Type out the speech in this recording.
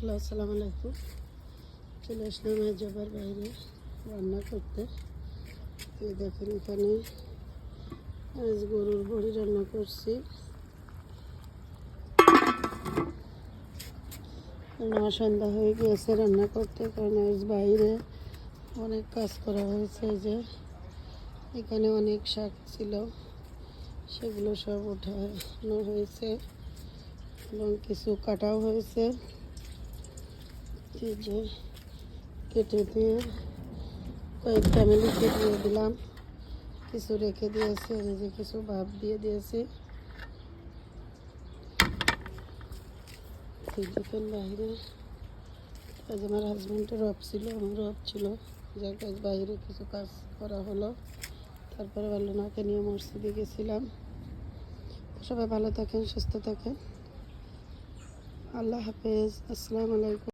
Hello, আসসালামু আলাইকুম। চলে আসলাম জবার বাইরে রান্না করতে। দেখেন এখানে আজ গরুর বড়ি রান্না করছি। রান্না সন্ধ্যা হয়ে গিয়েছে রান্না করতে, কারণ আজ বাইরে অনেক কাজ করা হয়েছে যে। এখানে অনেক শাক ছিল, সেগুলো সব ওঠানো হয়েছে এবং কিছু কাটাও হয়েছে। যে কেটে দিয়ে কয়েক ফ্যামিলিকে দিয়ে দিলাম। কিছু রেখে দিয়েছে যে কিছু ভাব দিয়ে দিয়েছি। দেখেন বাইরে? আজ আমার হাজব্যান্ডের অফ ছিল আমারও অফ ছিল। যার কাজ বাইরে কিছু কাজ করা হলো। তারপরে বাল্যনাকে নিয়ে মসজিদে গেছিলাম। সবাই ভালো থাকেন, সুস্থ থাকেন। আল্লাহ হাফেজ, আসসালামু আলাইকুম।